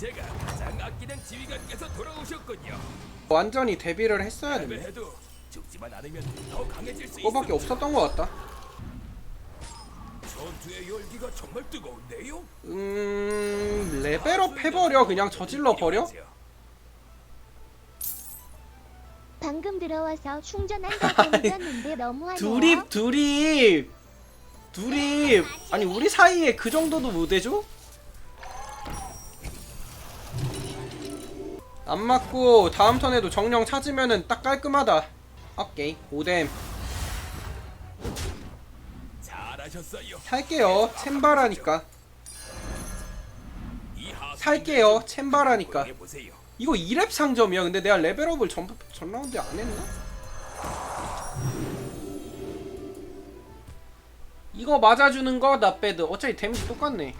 제가 가장 아끼는 지휘관께서 돌아오셨군요. 완전히 데뷔를 했어야 됐네. 패배해도 죽지만 않으면 더 강해질 수 그거밖에 있습니다. 없었던 것 같다. 전투의 열기가 정말 뜨거운데요. 음 레벨업 해버려 그냥 저질러 버려. 방금 들어와서 충전한 거 보내줬는데 너무하네요. 두립 두립 두립 아니 우리 사이에 그 정도도 못 해줘? 안 맞고 다음 턴에도 정령 찾으면은 딱 깔끔하다. 오케이 오뎀 잘하셨어요. 살게요 챔바라니까. 이 하수인을 살게요 챔바라니까. 보세요. 이거 2렙 상점이야. 근데 내가 레벨업을 전, 전 라운드에 안 했나? 이거 맞아주는 거 나배드. 어차피 데미지 똑같네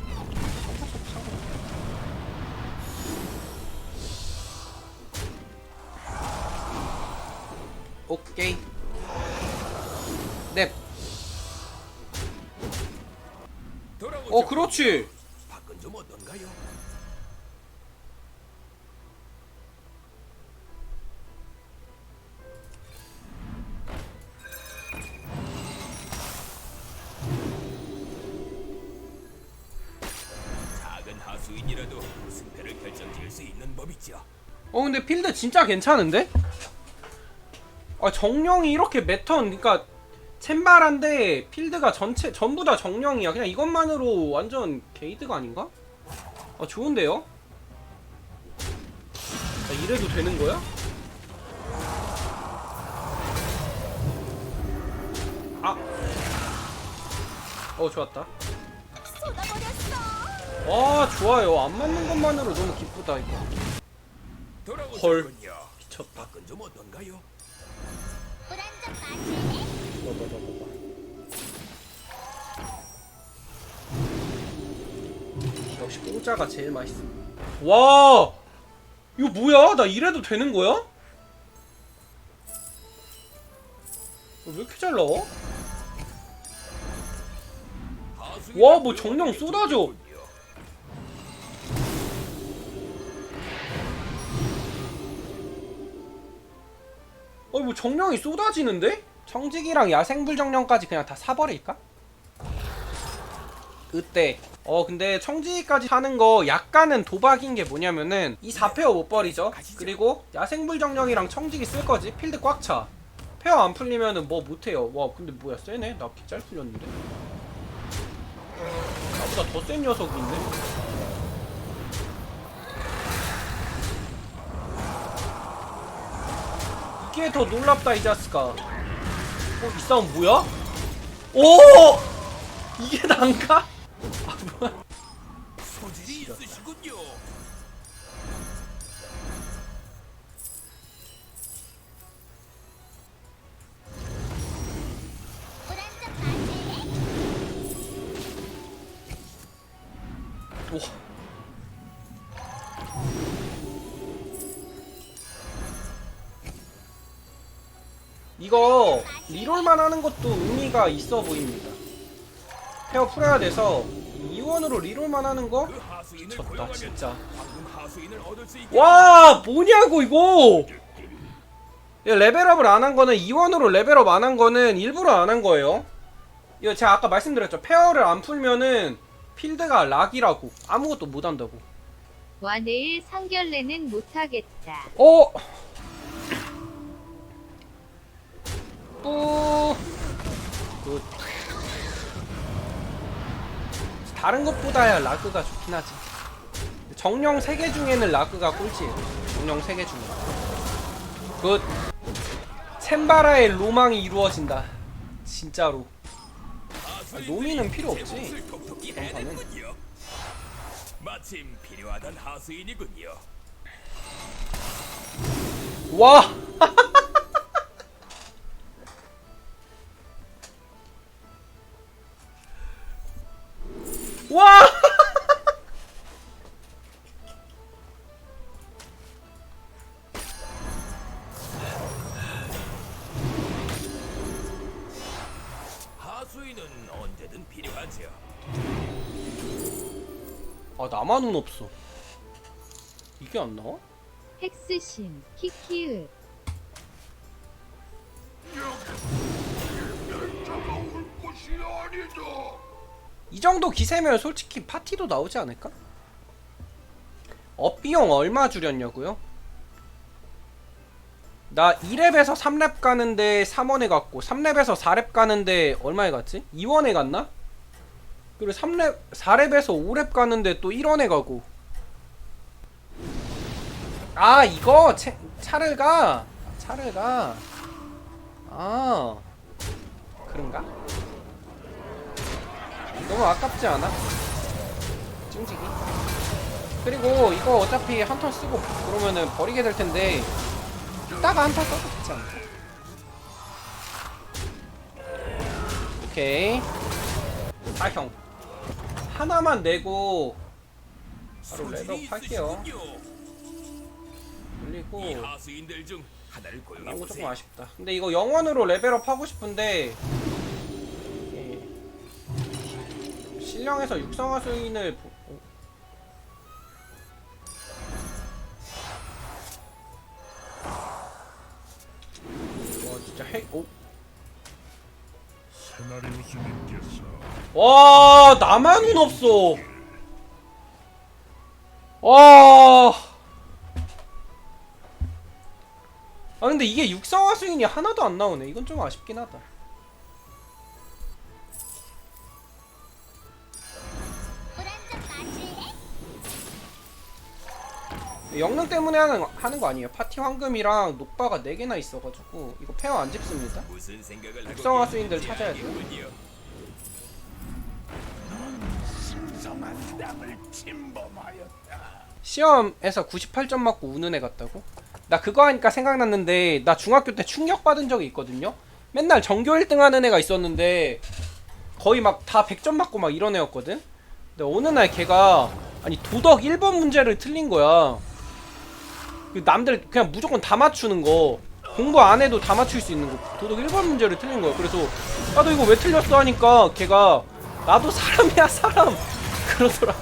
오케이 넵. 어 그렇지 밖은 좀 어떤가요? 작은 하수인이라도 승패를 결정지을 수 있는 법이죠. 어 근데 필드 진짜 괜찮은데? 아 정령이 이렇게 매턴 그니까 챔바란데 필드가 전체 전부 다 정령이야 그냥 이것만으로 완전 게이드가 아닌가? 아 좋은데요? 아, 이래도 되는 거야? 아. 어 좋았다. 아 좋아요 안 맞는 것만으로 너무 기쁘다 이거. 돌아오셨군요. 미쳤다. 밖은 좀 어떤가요? 역시 공짜가 제일 맛있어. 와, 이거 뭐야? 나 이래도 되는 거야? 어, 왜 이렇게 잘 나와? 와, 뭐 정령 쏟아져. 돌아오셨군요. 어, 뭐 정령이 쏟아지는데? 청직이랑 야생불 정령까지 그냥 다 사버릴까? 그때. 어 근데 청지기까지 사는 거 약간은 도박인 게 뭐냐면은 이 4페어 못 버리죠. 그리고 야생불 정령이랑 청지기 쓸 거지. 필드 꽉차. 페어 안 풀리면은 뭐 못해요. 와 근데 뭐야 세네? 나 개짤 풀렸는데? 나보다 더 센 녀석이 있네 이게 더 놀랍다 이 자스가 어 이 싸움 뭐야? 오 이게 난가? 아 뭐야 소질이 있으시군요. 이거 리롤만 하는 것도 의미가 있어 보입니다. 페어 풀어야 돼서 이원으로 리롤만 하는 거? 미쳤다 진짜. 와 뭐냐고 이거! 이거 레벨업을 안 한 거는 이원으로 레벨업 안 한 거는 일부러 안 한 거예요. 이거 제가 아까 말씀드렸죠. 페어를 안 풀면은 필드가 락이라고 아무것도 못 한다고. 와 내일 상결례는 못하겠다. 어? 다른 것보다야 라그가 좋긴 하지. 정령 3개 중에는 라그가 꼴찌예요. 정령 3개 중에. 굿. 챔바라의 로망이 이루어진다. 진짜로. 하수인들이 노미는 필요 없지. 해냈군요. 마침 필요하던 하수인이군요. 와! 와! 하수인은 언제든 필요하죠. 아 나만 운 없어. 이게 안 나와? 헥스심 키키으 이 정도 기세면 솔직히 파티도 나오지 않을까? 업비용 얼마 줄였냐고요? 나 2랩에서 3랩 가는데 3원에 갔고 3랩에서 4랩 가는데 얼마에 갔지? 2원에 갔나? 그리고 3랩 4랩에서 5랩 가는데 또 1원에 가고 아 이거 채, 차를 가 차를 가아 그런가? 너무 아깝지 않아? 찡지기 그리고 이거 어차피 한 턴 쓰고 그러면은 버리게 될 텐데 이따가 한 턴 써도 되지 않을까? 오케이 아형 하나만 내고 바로 랩업 할게요 있으시군요. 그리고 이 하수인들 중 하나를 고용해 나온 거 조금 보세요. 아쉽다. 근데 이거 영원으로 레벨업 하고 싶은데 신령에서 육성화 수인을 보... 어? 와 진짜 핵 오. 세나리우스님께서 와 나만은 없어. 와. 아 근데 이게 육성화 수인이 하나도 안 나오네. 이건 좀 아쉽긴 하다. 영능 때문에 하는, 하는 거 아니에요. 파티 황금이랑 녹바가 4개나 있어가지고 이거 페어 안 집습니다. 무슨 생각을 하고 육성화 수인들 찾아야 돼. 알겠군요. 신성한 땅을 침범하였다. 시험에서 98점 맞고 우는 애 같다고? 나 그거 하니까 생각났는데 나 중학교 때 충격 받은 적이 있거든요. 맨날 전교 1등 하는 애가 있었는데 거의 막 다 100점 맞고 막 이런 애였거든. 근데 어느 날 걔가 아니 도덕 1번 문제를 틀린 거야. 그 남들 그냥 무조건 다 맞추는 거. 공부 안 해도 다 맞출 수 있는 거. 도덕 1번 문제를 틀린 거야. 그래서 나도 이거 왜 틀렸어 하니까 걔가 나도 사람이야 사람 그러더라.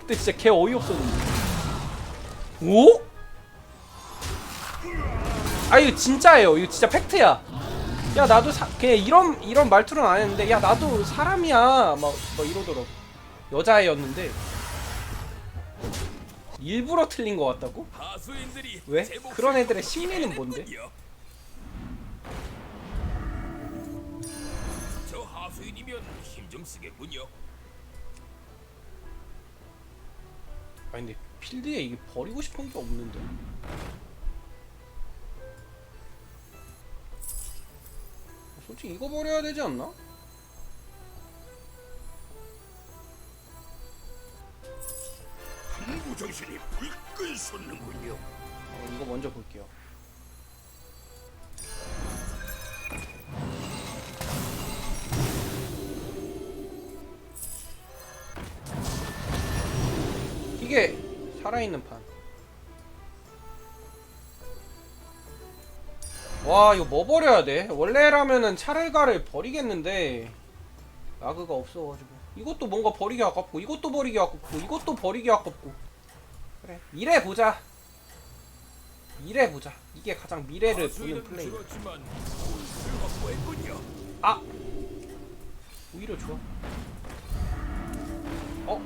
그때 진짜 개 어이없었는데. 오? 아 이거 진짜예요. 이거 진짜 팩트야. 야 나도 사, 그냥 이런 이런 말투는 안 했는데 야 나도 사람이야 막, 막 이러더라고. 여자애였는데 일부러 틀린 것 같다고? 왜? 그런 애들의 심리는 뭔데? 저 하수인이면 힘 좀 쓰겠군요. 아니 근데 필드에 이게 버리고 싶은 게 없는데. 솔직히 이거 버려야 되지 않나? 정신이 불끈 솟는군요. 어, 이거 먼저 볼게요. 이게 살아있는 판. 와 이거 뭐 버려야 돼? 원래라면은 차를가를 버리겠는데 라그가 없어가지고 이것도 뭔가 버리기 아깝고 이것도 버리기 아깝고 이것도 버리기 아깝고 그래 미래 보자 미래 보자. 이게 가장 미래를 보는 플레이. 아 오히려 좋아. 어?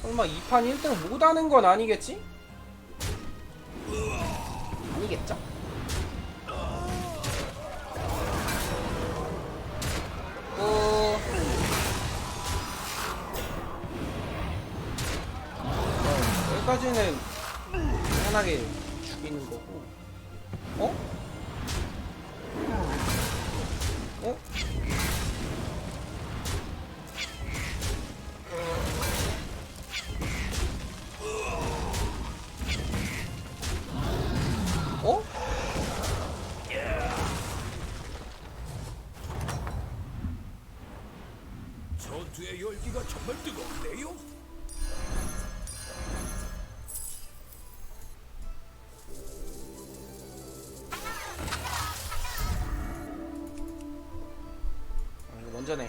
설마 2판 1등 못하는 건 아니겠지? 아니겠죠? 어... 어, 여기까지는 편하게 죽이는 거고 어? 어? 어? 안전해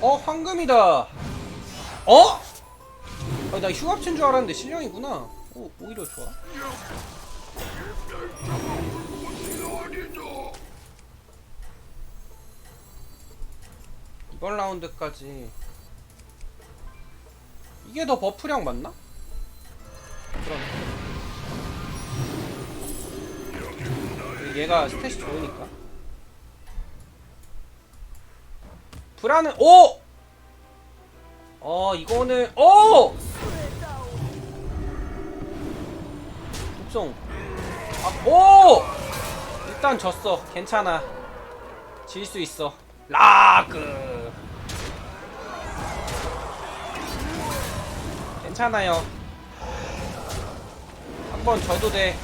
어 황금이다. 어? 아니, 나 휴합친 줄 알았는데 실령이구나. 오, 오히려 좋아. 이번 라운드까지 이게 더 버프량 맞나? 그러네 얘가 스탯이 좋으니까 불안은 오! 어 이거는 오! 독성 아, 오! 일단 졌어. 괜찮아. 질 수 있어. 라그. 괜찮아요. 한번 져도 돼.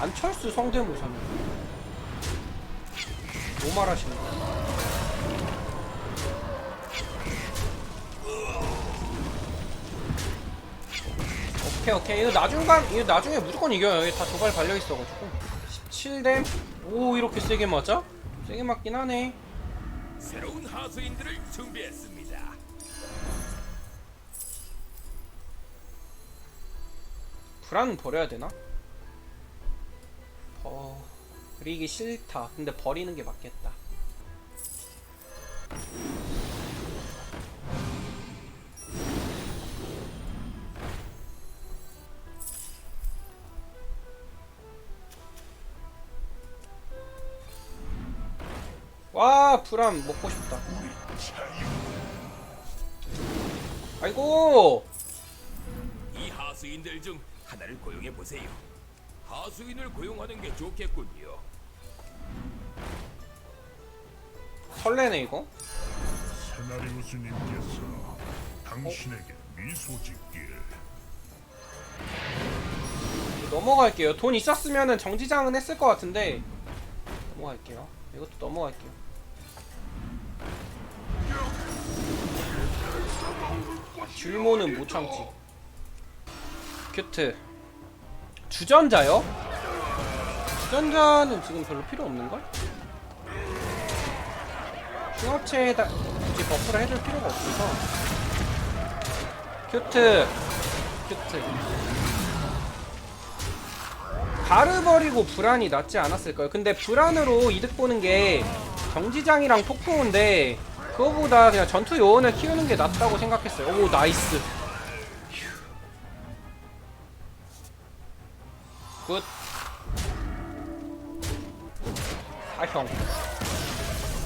안철수 성대모사는 뭐 말하시는 거 오케이 오케이 이거 나중간 이거 나중에 무조건 이겨요 여기 다 도발 발려 있어가지고 17댐 오 이렇게 세게 맞아? 세게 맞긴 하네 새로운 하수인들을 준비했습니다. 불안 버려야 되나? 버리기 싫다 근데 버리는 게 맞겠다 와 불안 먹고 싶다 아이고 이 하수인들 중 하나를 고용해 보세요. 하수인을 고용하는 게 좋겠군요. 설레네 이거 세나리우스님께서 당신에게 미소 짓길 넘어갈게요. 돈 있었으면은 정지장은 했을 것 같은데 넘어갈게요. 이것도 넘어갈게요. 줄모는 못 참지. 큐트. 주전자요? 주전자는 지금 별로 필요 없는걸? 흉합체에다 굳이 버프를 해줄 필요가 없어서 큐트 큐트 가르버리고 불안이 낫지 않았을까요? 근데 불안으로 이득 보는 게 정지장이랑 폭풍인데 그거보다 그냥 전투 요원을 키우는 게 낫다고 생각했어요. 오 나이스. 휴. 굿. 사형.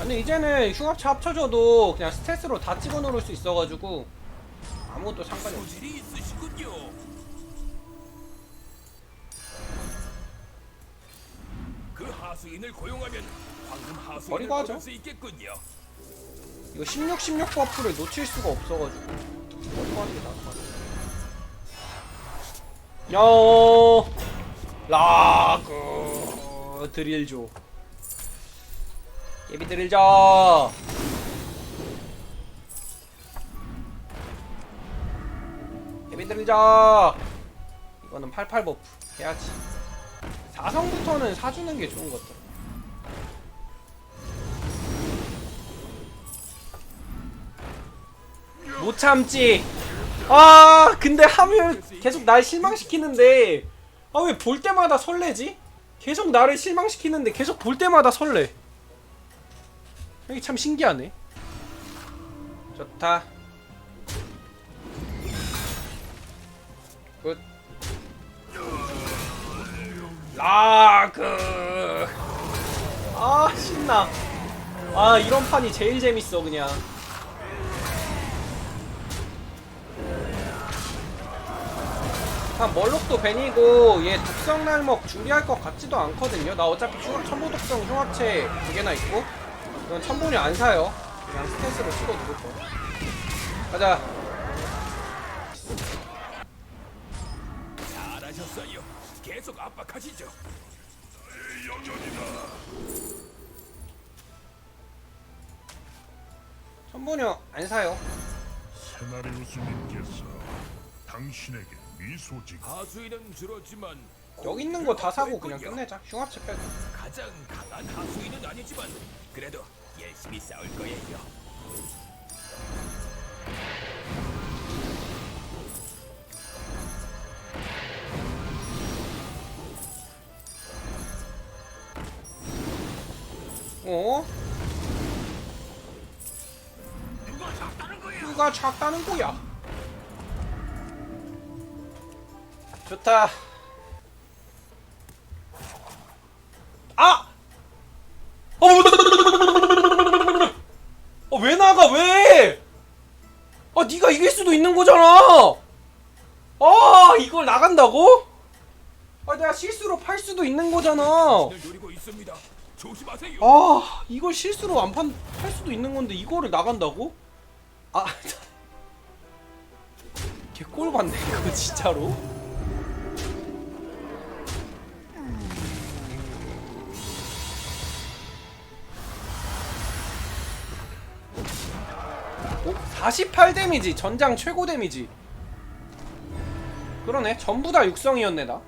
아니 이제는 흉합체 합쳐져도 그냥 스탯으로 다 찍어 놓을 수 있어가지고 아무것도 상관이 없어. 그 하수인을 고용하면 황금 하수인을 버리고 하죠. 얻을 수 있겠군요. 이거 16, 16 버프를 놓칠 수가 없어가지고 어디 가는 게 나을 것 같아. 야, 라그 드릴조. 예비 드릴자. 예비 드릴자. 이거는 88 버프 해야지. 4성부터는 사주는 게 좋은 것 같아. 못 참지. 아, 근데 하면 계속 날 실망시키는데 아 왜 볼 때마다 설레지? 계속 나를 실망시키는데 계속 볼 때마다 설레. 이게 참 신기하네. 좋다. 굿. 라그. 아 신나. 아 이런 판이 제일 재밌어 그냥. 한 멀록도 벤이고 얘 독성 날먹 준비할 것 같지도 않거든요. 나 어차피 흉- 첨보 독성 흉합체 두 개나 있고 이건 첨보는 안 사요. 그냥 스탠스로 찍어 누를 거. 가자. 잘하셨어요. 계속 압박하시죠. 첨보는 안 사요. 세나리우스님께서 당신에게 미소 하수인은 줄었지만 여기 있는 거 다 사고. 그냥 끝내자. 흉합체 빼고. 가장 강한 하수인은 아니지만 그래도 열심히 싸울 거예요. 어? 누가 작다는 거야? 좋다. 아! 어, 어, 왜 나가? 왜? 아, 네가 이길 수도 있는 거잖아. 아, 이걸 나간다고? 아, 내가 실수로 팔 수도 있는 거잖아. 아 이걸 실수로 안판할 수도 있는 건데 이거를 나간다고? 아 개꼴 받네 이거 진짜로? 48 데미지 전장 최고 데미지. 그러네. 전부 다 육성이었네 나